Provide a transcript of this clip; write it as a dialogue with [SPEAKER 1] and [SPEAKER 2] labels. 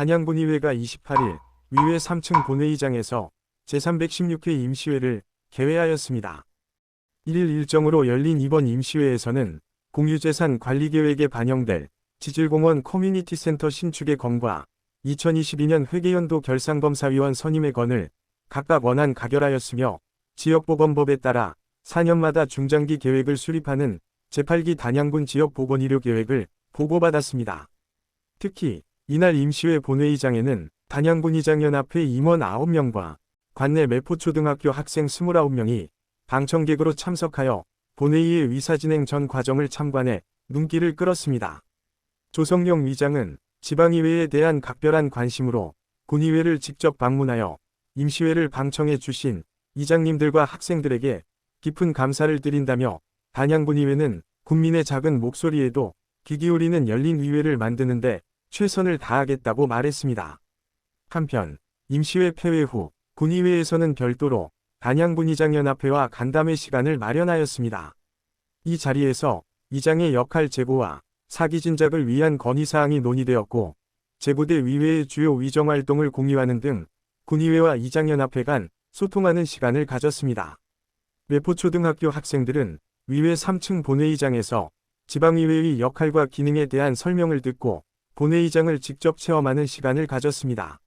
[SPEAKER 1] 단양군의회가 28일 위회 3층 본회의장에서 제316회 임시회를 개회하였습니다. 1일 일정으로 열린 이번 임시회에서는 공유재산 관리계획에 반영될 지질공원 커뮤니티 센터 신축의 건과 2022년 회계연도 결산검사위원 선임의 건을 각각 원안 가결하였으며 지역보건법에 따라 4년마다 중장기 계획을 수립하는 제8기 단양군 지역보건의료 계획을 보고받았습니다. 특히 이날 임시회 본회의장에는 단양군의장연합회 임원 9명과 관내 매포초등학교 학생 29명이 방청객으로 참석하여 본회의의 의사진행 전 과정을 참관해 눈길을 끌었습니다. 조성용 위장은 지방의회에 대한 각별한 관심으로 군의회를 직접 방문하여 임시회를 방청해 주신 이장님들과 학생들에게 깊은 감사를 드린다며 단양군의회는 국민의 작은 목소리에도 귀 기울이는 열린 의회를 만드는데 최선을 다하겠다고 말했습니다. 한편 임시회 폐회 후 군의회에서는 별도로 단양군의장연합회와 간담회 시간을 마련하였습니다. 이 자리에서 이장의 역할 제고와 사기 진작을 위한 건의사항이 논의되었고 제고대 위회의 주요 위정활동을 공유하는 등 군의회와 이장연합회 간 소통하는 시간을 가졌습니다. 매포초등학교 학생들은 위회 3층 본회의장에서 지방의회의 역할과 기능에 대한 설명을 듣고 본회의장을 직접 체험하는 시간을 가졌습니다.